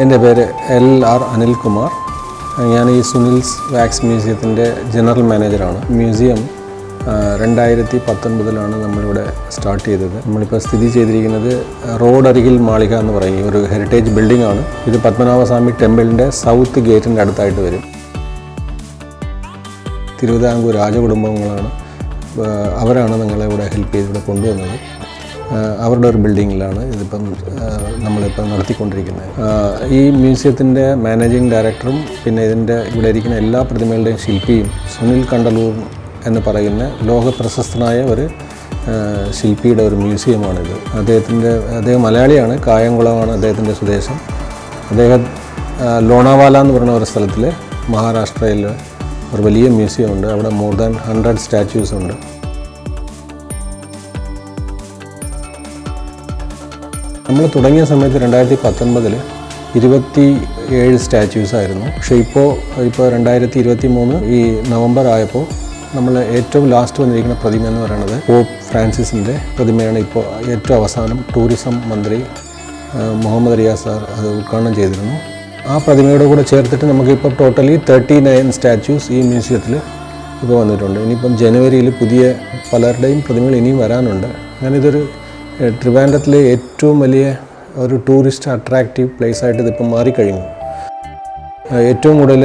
എന്റെ പേര് L R Anilkumar. ഞാൻ ഈ സുനിൽസ് വാക്സ് മ്യൂസിയത്തിന്റെ ജനറൽ മാനേജറാണ്. മ്യൂസിയം രണ്ടായിരത്തി പത്തൊൻപതിലാണ് നമ്മളിവിടെ സ്റ്റാർട്ട് ചെയ്തത്. നമ്മളിപ്പോൾ സ്ഥിതി ചെയ്തിരിക്കുന്നത് റോഡ് അരികിൽ മാളിക എന്ന് പറയും. ഒരു ഹെറിറ്റേജ് ബിൽഡിംഗ് ആണ് ഇത് പത്മനാഭസ്വാമി ടെമ്പിളിന്റെ സൗത്ത് ഗേറ്റിന്റെ അടുത്തായിട്ട് വരും. തിരുവിതാംകൂർ രാജകുടുംബങ്ങളാണ് അവരാണ് നിങ്ങളെ ഇവിടെ ഹെൽപ്പ് ചെയ്ത് ഇവിടെ കൊണ്ടുവന്നത്. അവരുടെ ഒരു ബിൽഡിങ്ങിലാണ് ഇതിപ്പം നമ്മളിപ്പം നടത്തിക്കൊണ്ടിരിക്കുന്നത്. ഈ മ്യൂസിയത്തിന്റെ മാനേജിംഗ് ഡയറക്ടറും പിന്നെ ഇതിന്റെ ഇവിടെ ഇരിക്കുന്ന എല്ലാ പ്രതിമകളുടെയും ശില്പിയും സുനിൽ കണ്ടലൂർ എന്ന് പറയുന്ന ലോക പ്രശസ്തനായ ഒരു ശില്പിയുടെ ഒരു മ്യൂസിയമാണിത്. അദ്ദേഹത്തിന്റെ അദ്ദേഹം മലയാളിയാണ് കായംകുളമാണ് അദ്ദേഹത്തിന്റെ സ്വദേശം അദ്ദേഹം ലോണാവാല എന്ന് പറയുന്ന ഒരു സ്ഥലത്തിൽ മഹാരാഷ്ട്രയിൽ ഒരു വലിയ മ്യൂസിയം ഉണ്ട് അവിടെ മോർ ദാൻ ഹൺഡ്രഡ് സ്റ്റാച്യൂസ് ഉണ്ട്. നമ്മൾ തുടങ്ങിയ സമയത്ത് രണ്ടായിരത്തി പത്തൊൻപതിൽ ഇരുപത്തി ഏഴ് സ്റ്റാച്യൂസ് ആയിരുന്നു. പക്ഷേ ഇപ്പോൾ ഇപ്പോൾ രണ്ടായിരത്തി ഇരുപത്തി മൂന്ന് ഈ നവംബർ ആയപ്പോൾ നമ്മൾ ഏറ്റവും ലാസ്റ്റ് വന്നിരിക്കുന്ന പ്രതിമ എന്ന് പറയുന്നത് പോപ്പ് ഫ്രാൻസിസിന്റെ പ്രതിമയാണ് ഇപ്പോൾ ഏറ്റവും അവസാനം ടൂറിസം മന്ത്രി മുഹമ്മദ് റിയാസ് സാർ അത് ഉദ്ഘാടനം ചെയ്തിരുന്നു. ആ പ്രതിമയോട് കൂടെ ചേർത്തിട്ട് നമുക്കിപ്പോൾ ടോട്ടലി തേർട്ടി നയൻ സ്റ്റാച്യൂസ് ഈ മ്യൂസിയത്തിൽ ഇപ്പോൾ വന്നിട്ടുണ്ട്. ഇനിയിപ്പം ജനുവരിയിൽ പുതിയ പലരുടെയും പ്രതിമകൾ ഇനിയും വരാനുണ്ട്. അങ്ങനെ ഇതൊരു ട്രിവാൻഡ്രത്തിലെ ഏറ്റവും വലിയ ഒരു ടൂറിസ്റ്റ് അട്രാക്റ്റീവ് പ്ലേസ് ആയിട്ട് ഇതിപ്പോൾ മാറിക്കഴിഞ്ഞു ഏറ്റവും കൂടുതൽ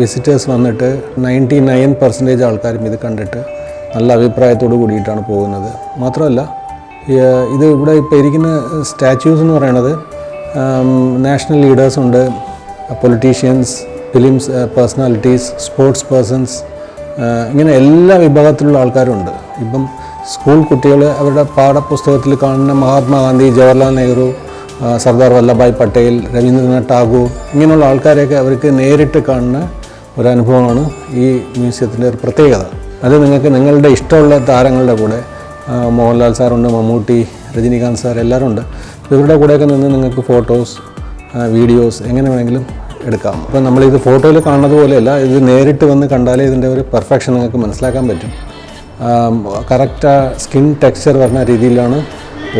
വിസിറ്റേഴ്സ് വന്നിട്ട് നയന്റി നയൻ പെർസെന്റേജ് ആൾക്കാരും ഇത് കണ്ടിട്ട് നല്ല അഭിപ്രായത്തോട് കൂടിയിട്ടാണ് പോകുന്നത്. മാത്രമല്ല ഇത് ഇവിടെ ഇപ്പോൾ ഇരിക്കുന്ന സ്റ്റാച്യൂസ് എന്ന് പറയുന്നത് നാഷണൽ ലീഡേഴ്സ് ഉണ്ട്. Politicians films personalities sports persons ഇങ്ങനെ എല്ലാ വിഭാഗത്തിലുള്ള ആൾക്കാരുണ്ട്. ഇപ്പം സ്കൂൾ കുട്ടികൾ അവരുടെ പാഠപുസ്തകത്തിൽ കാണുന്ന മഹാത്മാഗാന്ധി ജവഹർലാൽ നെഹ്റു സർദാർ വല്ലഭായ് പട്ടേൽ രവീന്ദ്രനാഥ് ടാഗോർ ഇങ്ങനെയുള്ള ആൾക്കാരെയൊക്കെ അവർക്ക് നേരിട്ട് കാണുന്ന ഒരു അനുഭവമാണ് ഈ മ്യൂസിയത്തിന്റെ ഒരു പ്രത്യേകത. അത് നിങ്ങൾക്ക് നിങ്ങളുടെ ഇഷ്ടമുള്ള താരങ്ങളുടെ കൂടെ മോഹൻലാൽ സാറുണ്ട് മമ്മൂട്ടി രജനീകാന്ത് സാർ എല്ലാവരും ഉണ്ട്. ഇവരുടെ കൂടെയൊക്കെ നിന്ന് നിങ്ങൾക്ക് ഫോട്ടോസ് വീഡിയോസ് എങ്ങനെ വേണമെങ്കിലും എടുക്കാം. അപ്പോൾ നമ്മളിത് ഫോട്ടോയിൽ കാണുന്നത് പോലെയല്ല ഇത് നേരിട്ട് വന്ന് കണ്ടാലേ ഇതിന്റെ ഒരു പെർഫെക്ഷൻ നിങ്ങൾക്ക് മനസ്സിലാക്കാൻ പറ്റും. കറക്റ്റ് സ്കിൻ ടെക്സ്ചർ വരുന്ന രീതിയിലാണ്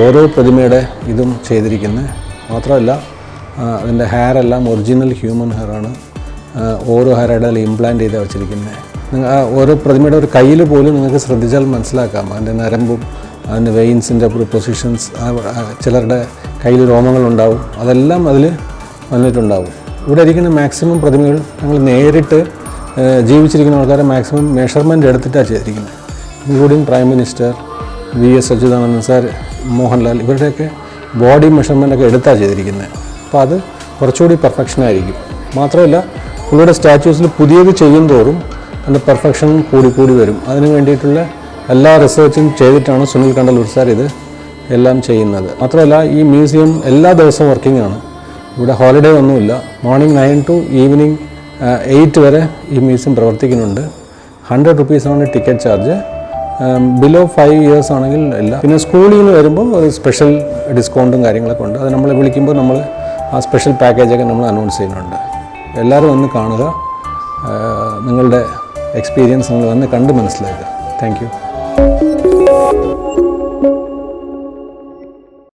ഓരോ പ്രതിമയുടെ ഇതും ചെയ്തിരിക്കുന്നത്. മാത്രമല്ല അതിന്റെ ഹെയർ എല്ലാം ഒറിജിനൽ ഹ്യൂമൻ ആണ്. ഓരോ ഹെയറുടെ ഇംപ്ലാന്റ് ചെയ്ത് വെച്ചിരിക്കുന്നത്. നിങ്ങൾ ഓരോ പ്രതിമയുടെ ഒരു കയ്യിൽ പോലും നിങ്ങൾക്ക് ശ്രദ്ധിച്ചാൽ മനസ്സിലാക്കാം. അതിന്റെ നരമ്പും അതിന്റെ വെയിൻസിന്റെ പൊസിഷൻസ് ചിലരുടെ കയ്യിൽ രോമങ്ങളുണ്ടാവും. അതെല്ലാം അതിൽ വന്നിട്ടുണ്ടാവും. ഇവിടെ ഇരിക്കുന്ന മാക്സിമം പ്രതിമകൾ ഞങ്ങൾ നേരിട്ട് ജീവിച്ചിരിക്കുന്ന ആൾക്കാരെ മാക്സിമം മെഷർമെന്റ് എടുത്തിട്ടാണ് ചെയ്തിരിക്കുന്നത്. Including prime minister V S Achuthanandan sir Mohanlal ഇവരുടെയൊക്കെ ബോഡി മെഷർമെന്റ് ഒക്കെ എടുത്താണ് ചെയ്തിരിക്കുന്നത് അപ്പോൾ അത് കുറച്ചുകൂടി പെർഫെക്ഷൻ ആയിരിക്കും. മാത്രമല്ല ഇവരുടെ സ്റ്റാച്യൂസിൽ പുതിയത് ചെയ്യും തോറും അതിന്റെ പെർഫെക്ഷൻ കൂടി കൂടി വരും. അതിന് വേണ്ടിയിട്ടുള്ള എല്ലാ റിസർച്ചും ചെയ്തിട്ടാണ് സുനിൽ കണ്ടലൂർ സാർ ഇത് എല്ലാം ചെയ്യുന്നത്. മാത്രമല്ല ഈ മ്യൂസിയം എല്ലാ ദിവസവും വർക്കിംഗ് ആണ്. ഇവിടെ ഹോളിഡേ ഒന്നുമില്ല. Morning nine to evening eight വരെ ഈ മ്യൂസിയം പ്രവർത്തിക്കുന്നുണ്ട്. ഹൺഡ്രഡ് റുപ്പീസാണ് ticket charge below five years ആണെങ്കിൽ ഇല്ല പിന്നെ സ്കൂളിൽ നിന്ന് വരുമ്പോൾ സ്പെഷ്യൽ ഡിസ്കൗണ്ടും കാര്യങ്ങളൊക്കെ ഉണ്ട്. അത് നമ്മൾ വിളിക്കുമ്പോൾ നമ്മൾ ആ സ്പെഷ്യൽ പാക്കേജൊക്കെ നമ്മൾ അനൗൺസ് ചെയ്യുന്നുണ്ട്. എല്ലാവരും വന്ന് കാണുക. നിങ്ങളുടെ എക്സ്പീരിയൻസ് നിങ്ങൾ വന്ന് കണ്ട് മനസ്സിലാക്കുക. Thank you